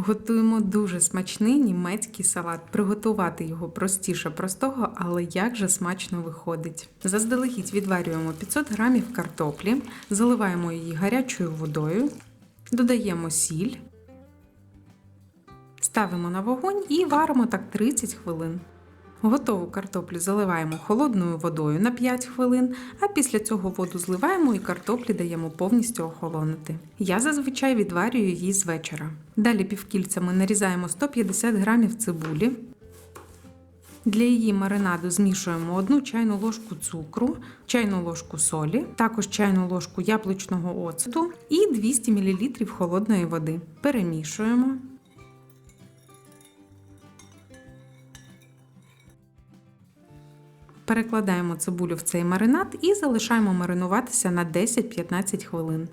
Готуємо дуже смачний німецький салат. Приготувати його простіше простого, але як же смачно виходить. Заздалегідь відварюємо 500 грамів картоплі, заливаємо її гарячою водою, додаємо сіль, ставимо на вогонь і варимо так 30 хвилин. Готову картоплю заливаємо холодною водою на 5 хвилин, а після цього воду зливаємо і картоплі даємо повністю охолонути. Я зазвичай відварюю її з вечора. Далі півкільцями нарізаємо 150 грамів цибулі. Для її маринаду змішуємо 1 чайну ложку цукру, чайну ложку солі, також чайну ложку яблучного оцету і 200 мл холодної води. Перемішуємо. Перекладаємо цибулю в цей маринад і залишаємо маринуватися на 10-15 хвилин.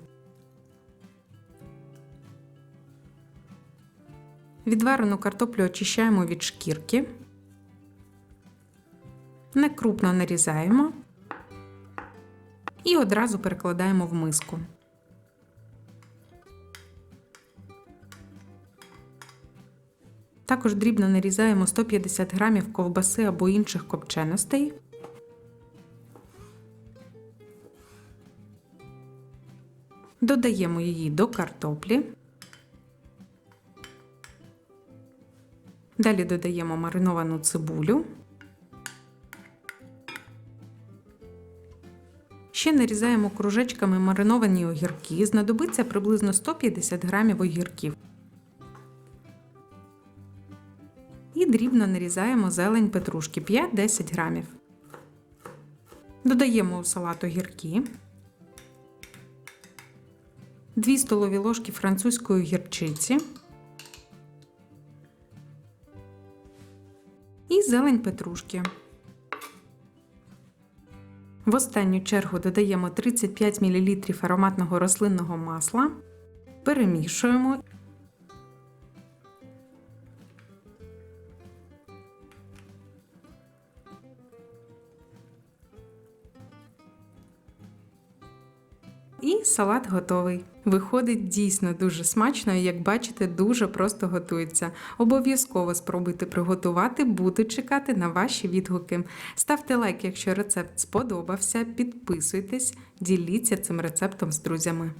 Відварену картоплю очищаємо від шкірки. Некрупно нарізаємо і одразу перекладаємо в миску. Також дрібно нарізаємо 150 грамів ковбаси або інших копченостей. Додаємо її до картоплі. Далі додаємо мариновану цибулю. Ще нарізаємо кружечками мариновані огірки. Знадобиться приблизно 150 грамів огірків. І дрібно нарізаємо зелень петрушки 5-10 грамів. Додаємо у салат огірки. 2 столові ложки французької гірчиці і зелень петрушки. В останню чергу додаємо 35 мл ароматного рослинного масла, перемішуємо. І салат готовий. Виходить дійсно дуже смачно і, як бачите, дуже просто готується. Обов'язково спробуйте приготувати, буду чекати на ваші відгуки. Ставте лайк, якщо рецепт сподобався, підписуйтесь, діліться цим рецептом з друзями.